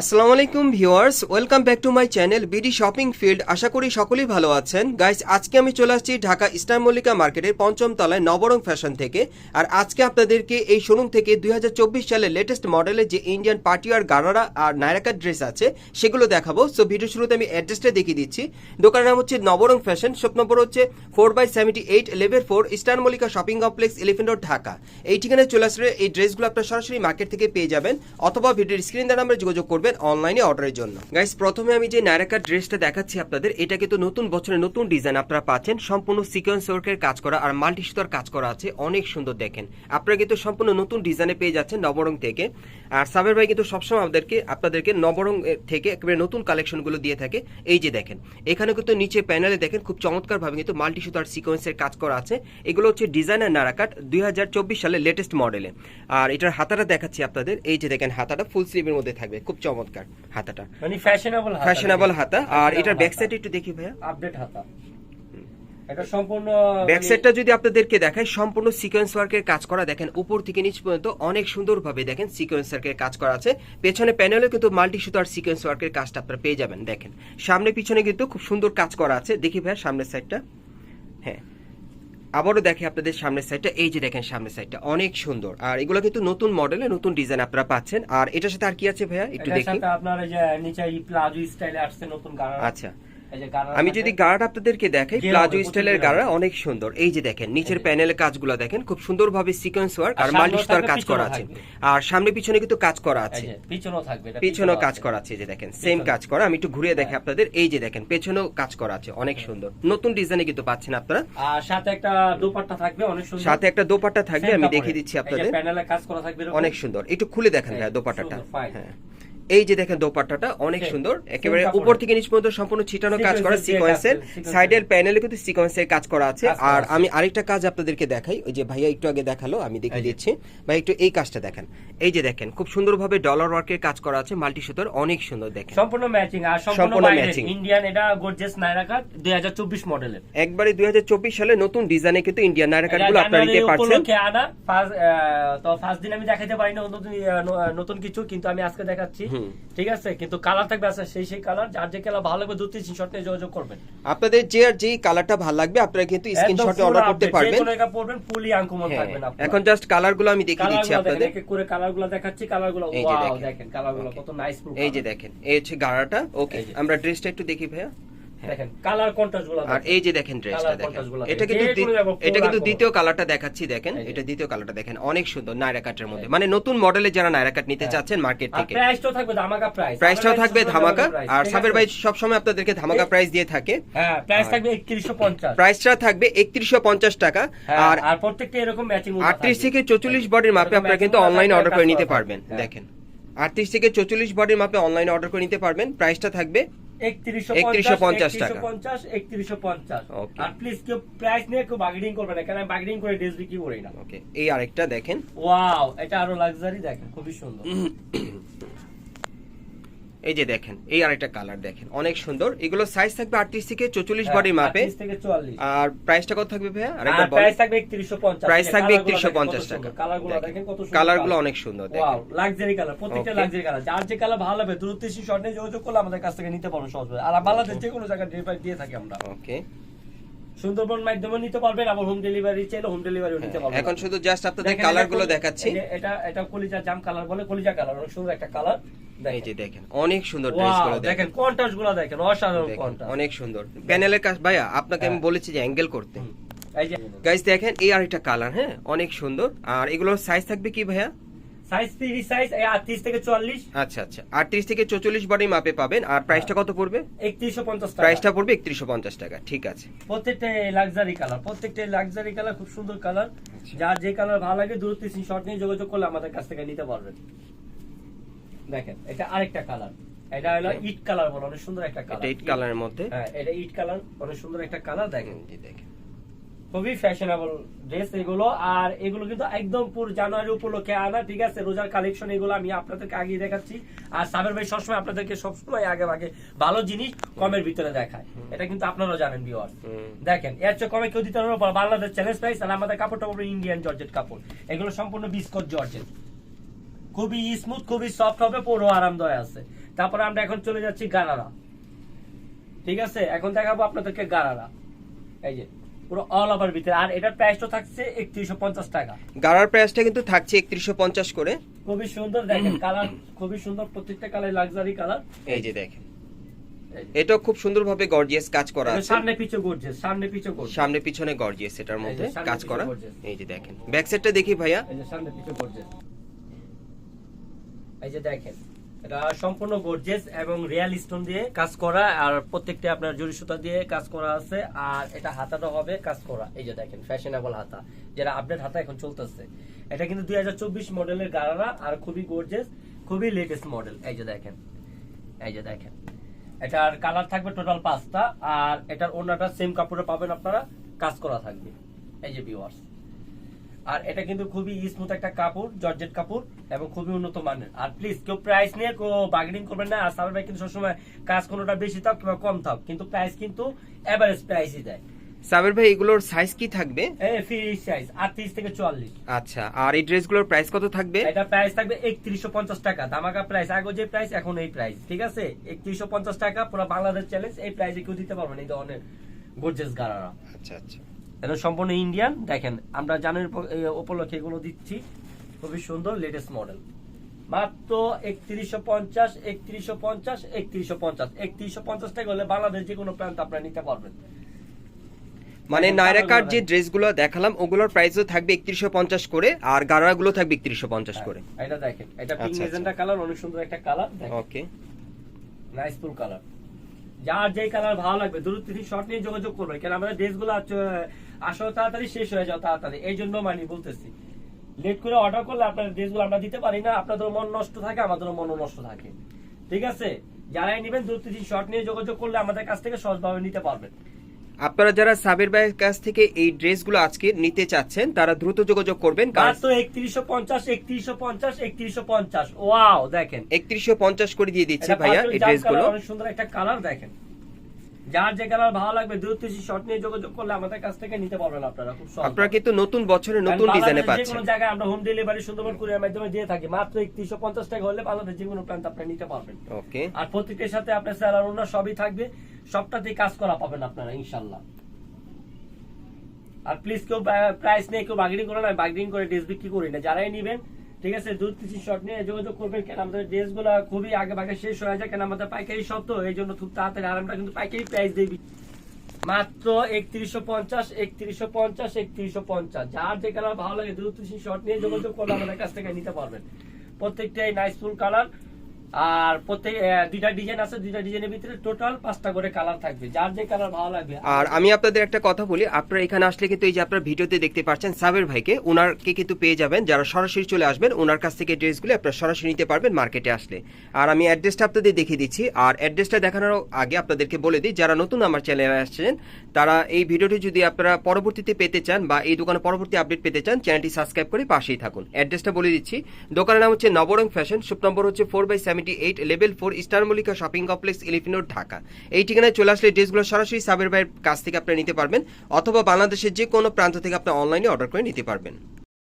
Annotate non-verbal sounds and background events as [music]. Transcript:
আসসালামু আলাইকুম viewers, welcome back to my channel BD shopping field. আশা করি সকলেই ভালো আছেন। গাইস, আজকে আমি চলে আসছি ঢাকা ইস্টার মল্লিকা মার্কেটের পঞ্চম তলায় নবরং ফ্যাশন থেকে। আর আজকে আপনাদেরকে এই শোরুম থেকে দুই হাজার চব্বিশ সালের লেটেস্ট মডেলের যে ইন্ডিয়ান পার্টিয়ার গারারা আর নায়রাকার ড্রেস আছে, সেগুলো দেখাবো। সো ভিডিও শুরুতে আমি অ্যাড্রেসটা দেখিয়ে দিচ্ছি। দোকানের নাম হচ্ছে নবরং ফ্যাশন। শপ নম্বর হচ্ছে four by seventy eight level four Eastern Mallika shopping complex elephant road Dhaka. এই ঠিকানায় চলে আসলে এই ড্রেসগুলো আপনার সরাসরি মার্কেট থেকে পেয়ে যাবেন। অথবা ভিডিওর স্ক্রিন দ্বারা আমরা যোগাযোগ করবেন অনলাইনে অর্ডারের জন্য। গাইস প্রথমে আমি যে নায়রাকার ড্রেসটা দেখাচ্ছি আপনাদের, এটা কিন্তু নতুন বছরের নতুন ডিজাইন আপনারা পাচ্ছেন। সম্পূর্ণ সিকোয়েন্স ওয়ার্কের কাজ করা আর মাল্টি সুতার কাজ করা আছে। অনেক সুন্দর দেখেন। আপনারা কিন্তু সম্পূর্ণ নতুন ডিজাইনে পেয়ে যাচ্ছেন নবরং থেকে। আর সাবের ভাই কিন্তু সবসময় আমাদেরকে, আপনাদেরকে নবরং থেকে একেবারে নতুন কালেকশনগুলো দিয়ে থাকে। এই যে দেখেন, এখানে কিন্তু নিচে প্যানেলে দেখেন, খুব চমৎকার ভাবে কিন্তু মাল্টি সুতার সিকোয়েন্সের কাজ করা আছে। এগুলো হচ্ছে ডিজাইনার নারাকাট দুই সালের লেটেস্ট মডেলে আর এটার হাতাটা দেখাচ্ছি আপনাদের। এই যে দেখেন, হাতাটা ফুল স্লিভের মধ্যে থাকবে, খুব চমৎকার। হাতাটা। মানে ফ্যাশনেবল হাতা। ফ্যাশনেবল হাতা। আর এটার ব্যাক সাইড একটু দেখি ভাইয়া। আপডেট হাতা। এটা সম্পূর্ণ ব্যাক মানে- সাইডটা যদি আপনাদেরকে সম্পূর্ণ সিকোয়েন্স ওয়ার্কের কাজ করা দেখেন উপর থেকে নিচ পর্যন্ত অনেক সুন্দরভাবে দেখেন সিকোয়েন্স ওয়ার্কের কাজ করা আছে। পেছনে প্যানেলে কিন্তু মাল্টি সুতার সিকোয়েন্স ওয়ার্কের কাজটা আপনারা পেয়ে যাবেন দেখেন। সামনে পিছনে কিন্তু খুব সুন্দর কাজ করা আছে। দেখি ভাইয়া সামনের সাইডটা হ্যাঁ। আবারও দেখে আপনাদের সামনের সাইডটা এই যে দেখেন সামনের সাইডটা অনেক সুন্দর। আর এগুলো কিন্তু নতুন মডেলে নতুন ডিজাইন আপনারা পাচ্ছেন। আর এটার সাথে আর কি আছে ভাইয়া? একটু দেখেন দেখি। আপনার এই যে নিচে এই প্লাজো স্টাইলে আসছে নতুন আচ্ছা। আমি যদি গাড়াটা আপনাদেরকে দেখাই প্লাজো স্টাইলের গাড়া অনেক সুন্দর। এই যে দেখেন নিচের। প্যানেলের কাজগুলো দেখেন খুব সুন্দরভাবে সিকোয়েন্স ওয়ার্ক আর মাল্টিস্টার থাকবে, কাজ করা আছে। আর সামনে পিছনে কিন্তু কাজ করা আছে। পিছনেও থাকবে পেছনেও কাজ করা আছে যে দেখেন সেম কাজ করা আমি একটু ঘুরিয়ে দেখে হ্যাঁ। আপনাদের। এই যে দেখেন পেছনেও কাজ করা আছে অনেক সুন্দর। নতুন ডিজাইনে কিন্তু পাচ্ছেন আপনারা। আর সাথে একটা দোপাট্টা থাকবে অনেক সুন্দর। সাথে একটা দোপাট্টা থাকবে আমি। দেখিয়ে দিচ্ছি আপনাদের। প্যানেলে কাজ করা থাকবে অনেক সুন্দর। একটু খুলে দেখেন ভাইয়া দোপাট্টাটা। হ্যাঁ। এই যে দেখেন দোপাট্টাটা অনেক সুন্দর। একেবারে উপর থেকে নিচ পর্যন্ত সম্পূর্ণ ছিটানো কাজ করা সিকোয়েন্সের সাইডের প্যানেলে কিন্তু সিকোয়েন্সের কাজ করা আছে। আর আমি আরেকটা কাজ আপনাদেরকে দেখাই। ওই যে ভাইয়া একটু আগে দেখাল আমি এই দিচ্ছি। ভাই একটু এই কাজটা দেখেন। এই যে দেখেন খুব সুন্দরভাবে ডলার ওয়ার্কের কাজ করা আছে মাল্টি সুতোর অনেক সুন্দর দেখেন। সম্পূর্ণ ম্যাচিং আর সম্পূর্ণ matching। ইন্ডিয়ান এটা গর্জিয়াস নাইরা কাট 2024 মডেলের একবারে দুই হাজার চব্বিশ সালে নতুন ডিজাইনে কিন্তু ইন্ডিয়ান নায়রা এটা কার্ডগুলো আপনারা নিতে পারছেন। আনা। তো ফার্স্ট দিন আমি দেখাতে পারি না নতুন কিছু কিন্তু আমি আজকে দেখাচ্ছি। ঠিক আছে? কিন্তু কালার থাকবে আছে সেই সেই কালার যার যে কালার ভালো লাগবে দুটি স্ক্রিনশট নিয়ে যোগাযোগ করবেন। আপনাদের যে আর যেই কালারটা ভালো লাগবে আপনারা কিন্তু স্ক্রিনশটে অর্ডার করতে পারবেন যে কোনো পড়বেন ফুলি আঙ্কুমন হ্যাঁ, থাকবেন আপনার। এখন জাস্ট কালারগুলো আমি দেখিয়ে দিচ্ছি আপনাদের। এক করে কালারগুলো দেখাচ্ছি কালারগুলো ওয়াও দেখেন। কালারগুলো. কত নাইস এই যে দেখেন এই হচ্ছে গাড়াটা। ওকে। আমরা ড্রেসটা একটু দেখি ভাইয়া। দেখেন কালার কন্ট্রাস্টগুলো আর এই যে দেখেন ড্রেসটা দেখেন এটা কিন্তু যে দি- কোনো যাব, এটা কিন্তু দ্বিতীয় কালারটা দেখাচ্ছি দেখেন। এটা দ্বিতীয় কালারটা দেখেন অনেক সুন্দর নায়রা কাটের মধ্যে। মানে নতুন মডেলে যারা নায়রা কাট নিতে হ্যাঁ। চাচ্ছেন মার্কেট থেকে। প্রাইসটাও থাকবে ধামাকা প্রাইস প্রাইসটাও থাকবে ধামাকা আর সাবের ভাই সবসময় আপনাদেরকে ধামাকা প্রাইস দিয়ে থাকে। হ্যাঁ প্রাইস থাকবে 3150 প্রাইসটা থাকবে একত্রিশশো পঞ্চাশ টাকা। হ্যাঁ, আর আর প্রত্যেকটা এরকম ম্যাচিং আটত্রিশ থেকে চচল্লিশ বডির মাপে আপনারা কিন্তু অনলাইনে অর্ডার করে নিতে পারবেন। হ্যাঁ। দেখেন আটত্রিশ থেকে চল্লিশ বডির মাপে অনলাইনে অর্ডার করে নিতে পারবেন। প্রাইসটা থাকবে 3150 টাকা। 3150 3150 Okay. আর প্লিজ কেউ প্রাইস নিয়ে কেউ বার্গেনিং করবে না কারণ আমি করে ড্রেস বিক্রি করি না। ওকে এই আরেকটা দেখেন। ওয়াও এটা আরও লাক্সারি দেখেন খুবই সুন্দর। [coughs] এই যে দেখেন এই আরেকটা কালার দেখেন অনেক সুন্দর। এগুলো সাইজ থাকবে আটত্রিশ থেকে চল্লিশ বডি বডির মাপে। 38 থেকে 44 আর প্রাইসটা কত থাকবে ভাইয়া? আরেকবার প্রাইস থাকবে 3150 প্রাইস থাকবে একত্রিশশো পঞ্চাশ টাকা। কালার। অনেক সুন্দর লাক্সারি কালার প্রত্যেকটা. লাক্সারি কালার যার যে কালার ভালো হবে দ্রুত শর্ট নিয়ে যোগাযোগ করলে আমাদের কাছ থেকে নিতে পারবেন সহজ আর বাংলাদেশ যে কোনো জায়গায় ডেলিভারি দিয়ে থাকি আমরা। ওকে সুন্দরবন মাধ্যমে নিতে পারবেন আবার হোম ডেলিভারি চাইলে হোম ডেলিভারিও নিতে পারবেন। হ্যাঁ, এখন শুধু জাস্ট আপনাদের কালারগুলো দেখাচ্ছি। এটা এটা কলিজা জাম কালার বলে কলিজা কালার অনেক সুন্দর একটা কালার এই যে দেখেন অনেক সুন্দর ড্রেসগুলো দেখেন দেখেন। কন্ট্রাস্টগুলো দেখেন অসাধারণ কন্ট্রাস্ট অনেক সুন্দর। প্যানেলের কাজ ভাইয়া আপনাকে আমি হ্যাঁ। বলেছি যে অ্যাঙ্গেল করতে। এই গাইস দেখেন এই আরেকটা কালার হ্যাঁ অনেক সুন্দর। আর এগুলোর সাইজ থাকবে কি ভাইয়া? সাইজ ফ্রি সাইজ 38 থেকে 44 আচ্ছা আচ্ছা। আটত্রিশ থেকে চল্লিশ বডি মাপে পাবেন। আর প্রাইসটা কত পড়বে? 3150 টাকা। প্রাইসটা পড়বে একত্রিশশো পঞ্চাশ টাকা। ঠিক আছে। প্রত্যেকটা লাক্সারি কালার প্রত্যেকটা লাক্সারি কালার খুব সুন্দর কালার যার যে কালার ভালো লাগে দ্রুত শর্ট নিয়ে যোগাযোগ করলে আমাদের কাছ থেকে নিতে পারবেন। দেখেন এটা আরেকটা কালার এটা হলো ইট কালার বলে অনেক সুন্দর একটা এটা কালার এইট কালারের মধ্যে? হ্যাঁ এটা ইট কালার অনেক সুন্দর একটা কালার দেখেন। দেখেন। খুবই ফ্যাশনেবল ড্রেস এগুলো। আর এগুলো কিন্তু একদম পুরো জানুয়ারি উপলক্ষে আনা ঠিক আছে? রোজার কালেকশন এগুলো আমি আপনাদেরকে আগে দেখাচ্ছি। আর সাবের ভাই সবসময় আপনাদেরকে সবসময় আগে আগে ভালো জিনিস কমের ভিতরে দেখায়। এটা কিন্তু আপনারাও জানেন ভিউয়ার দেখেন এর চেয়ে কমে কেউ দিতে পারবে। বাংলাদেশ চ্যালেঞ্জ প্রাইস আর আমাদের কাপড়টা পড়বে ইন্ডিয়ান জর্জেট কাপড়। এগুলো সম্পূর্ণ বিস্কট জর্জেট খুবই স্মুথ খুবই সফট হবে পুরো আরামদায়ক আছে। তারপরে আমরা এখন চলে যাচ্ছি গারারা। ঠিক আছে? এখন দেখাবো আপনাদেরকে গারারা। এই যে পুরো অল ওভার ভিতরে। আর এটার প্রাইসটা থাকছে একত্রিশশো পঞ্চাশ টাকা। গাড়ার প্রাইসটা কিন্তু থাকছে একত্রিশশো পঞ্চাশ করে। খুবই সুন্দর দেখেন কালার খুবই সুন্দর প্রত্যেকটা কালার লাক্সারি কালার এই যে দেখেন। এটাও খুব সুন্দরভাবে গর্জিয়াস কাজ করা আছে। সামনে পিছু করছে সামনে পিছু করছে সামনে পিছনে গর্জিয়াস এটার মধ্যে কাজ করা। এই যে দেখেন। ব্যাক সাইডটা দেখি ভাইয়া। এই যে সামনে পিছু করছে এই যে দেখেন। এটা সম্পূর্ণ গর্জেস এবং রিয়াল স্টোন দিয়ে কাজ করা, আর প্রত্যেকটা আপনার জরি সুতা দিয়ে কাজ করা আছে। আর এটা হাতাটা হবে কাজ করা। এই যে দেখেন ফ্যাশনেবল হাতা, যেটা আপডেট হাতা এখন চলতেছে। এটা কিন্তু দুই হাজার চব্বিশ মডেলের গারারা, আর খুবই গর্জেস খুবই লেটেস্ট মডেল এই যে দেখেন, এই যে দেখেন। এটার কালার থাকবে টোটাল পাঁচটা, আর এটার অন্যটা সেম কাপড়ে পাবেন আপনারা, কাজ করা থাকবে। এই যে ভিউয়ার্স আর এটা কিন্তু খুবই স্মুথ একটা কাপড়, জর্জেট কাপড়। এবং খুবই উন্নত মানের। আর প্লিজ কেউ প্রাইস নিয়ে কেউ বার্গেনিং করবেন না। আর সাবার ভাই কিন্তু সবসময় কাজ কোনোটা বেশি থাক কিংবা কম থাক কিন্তু প্রাইস কিন্তু এভারেজ প্রাইসই দেয়। সাবের ভাই এগুলোর সাইজ কি থাকবে? ফ্রি সাইজ আটত্রিশ থেকে চুয়াল্লিশ। আচ্ছা আর এই ড্রেসগুলোর প্রাইস কত থাকবে? এটা প্রাইস থাকবে একত্রিশশো পঞ্চাশ টাকা। ধামাকা প্রাইস আগে যে প্রাইস এখন এই প্রাইস ঠিক আছে? একত্রিশশো পঞ্চাশ টাকা পুরো বাংলাদেশ চ্যালেঞ্জ এই প্রাইসে কেউ দিতে পারবেন এই ধরনের গোর্জেস গারারা। আচ্ছা আচ্ছা। এটা সম্পূর্ণ ইন্ডিয়ান দেখেন আমরা জানুয়ারি উপলক্ষে এগুলো দিচ্ছি। খুবই সুন্দর লেটেস্ট মডেল মাত্র একত্রিশশো পঞ্চাশ একত্রিশশো পঞ্চাশ একত্রিশশো পঞ্চাশ। একত্রিশশো পঞ্চাশ টাকা হলে বাংলাদেশ যে কোনো প্রান্ত আপনারা নিতে পারবেন। মানে নায়রাকার যে। ড্রেসগুলো দেখালাম ওগুলোর প্রাইসও থাকবে একত্রিশশো পঞ্চাশ করে আর গাড়াগুলো থাকবে একত্রিশশো পঞ্চাশ করে। এটা দেখেন এটা পিঙ্ক আচ্ছা, মেজেন্টা কালার অনেক সুন্দর একটা colour okay. Nice full colour যার যেই কালার ভালো লাগবে দ্রুত তিনি শর্ট নিয়ে যোগাযোগ করবে কেন আমাদের ড্রেসগুলো আসলে তাড়াতাড়ি শেষ হয়ে যাও তাড়াতাড়ি। এই জন্য মানে বলতেছি লেট করে অর্ডার করলে আপনার ড্রেসগুলো আমরা দিতে পারি না আপনাদের মন নষ্ট থাকে আমাদেরও মন নষ্ট থাকে। ঠিক আছে? যারাই নেবেন দ্রুত শর্ট নিয়ে যোগাযোগ করলে আমাদের কাছ থেকে সহজভাবে নিতে পারবেন। আপনারা যারা সাবের ভাইয়ের কাছ থেকে এই ড্রেসগুলো আজকে নিতে চাচ্ছেন তারা দ্রুত যোগাযোগ করবেন মাত্র একত্রিশশো পঞ্চাশ একত্রিশশো পঞ্চাশ একত্রিশশো পঞ্চাশ। ওয়াও দেখেন। একত্রিশশো পঞ্চাশ করে দিয়ে দিচ্ছি ভাইয়া এই ড্রেসগুলো। অনেক সুন্দর একটা কালার দেখেন। যার যে কালার ভালো লাগবে দ্রুত শর্ট নিয়ে যোগাযোগ করলে আমাদের কাছ থেকে নিতে পারবেন আপনারা খুব সহজ। আপনারা কিন্তু নতুন বছরে নতুন ডিজাইনে বাংলাদেশের যে কোনো জায়গায় আমরা হোম ডেলিভারি সুন্দরবন কুরিয়ার মাধ্যমে দিয়ে থাকি। মাত্র একত্রিশশো পঞ্চাশ টাকা হলে বাংলাদেশ যে কোনো প্রান্ত আপনি নিতে পারবেন। ওকে। আর প্রত্যেকের সাথে আপনার স্যালার অন্য সবই থাকবে। সবটাতেই কাজ করা পাবেন আপনারা ইনশাল্লাহ আর প্লিজ কেউ প্রাইস নিয়ে কেউ বার্গেনিং করে না বার্গেনিং করে ড্রেস বিক্রি করি না। যারাই নিবেন ঠিক আছে, দুধ কিছু শর্ট নিয়ে যোগাযোগ করবেন কেন? আমাদের ড্রেসগুলো খুবই আগে ভাগে শেষ হয়ে যায়, কেন? আমাদের পাইকারি শব্দ এই জন্য খুব তাড়াতাড়ি আর আমরা কিন্তু পাইকারি প্রাইস দিই মাত্র একত্রিশশো পঞ্চাশ একত্রিশশো পঞ্চাশ একত্রিশশো পঞ্চাশ। যার যে কালার ভালো লাগে, দুধ কিছু শর্ট নিয়ে যোগাযোগ করলে আমাদের কাছ থেকে নিতে পারবেন। প্রত্যেকটাই নাইস ফুল কালার আর প্রত্যেক দুইটা ডিজাইন আছে, দুইটা ডিজাইনের ভিতরে টোটাল পাঁচটা করে কালার থাকবে। যার যে কালার ভালো লাগবে। আর আমি আপনাদের একটা কথা বলি, আপনারা এখানে আসলে কিন্তু এই যে আপনারা ভিডিওতে দেখতে পাচ্ছেন সাবের ভাইকে ওনারকে কিন্তু পেয়ে যাবেন, যারা সরাসরি চলে আসবেন ওনার কাছ থেকে ড্রেসগুলো আপনারা সরাসরি নিতে পারবেন মার্কেটে আসলে। আর আমি অ্যাড্রেসটা আপনাদের দেখিয়ে দিচ্ছি, আর অ্যাড্রেসটা দেখানোর আগে আপনাদেরকে বলে দিই, যারা নতুন আমার চ্যানেলে আসছেন, তারা এই ভিডিওটি যদি আপনারা পরবর্তীতে পেতে চান বা এই দোকানে পরবর্তী আপডেট পেতে চান চ্যানেলটি সাবস্ক্রাইব করে পাশেই থাকুন। অ্যাড্রেসটা বলে দিচ্ছি, দোকানের নাম হচ্ছে নবরং ফ্যাশন শুপ নম্বর হচ্ছে four by seventy eight level four star Mallika shopping complex elephant road Dhaka. এই ঠিকানায় চলে আসলে ড্রেসগুলো সরাসরি সাবের ভাইয়ের কাছ থেকে আপনি নিতে পারবেন, অথবা বাংলাদেশের যে কোনো প্রান্ত থেকে আপনি অনলাইনে অর্ডার করে নিতে পারবেন।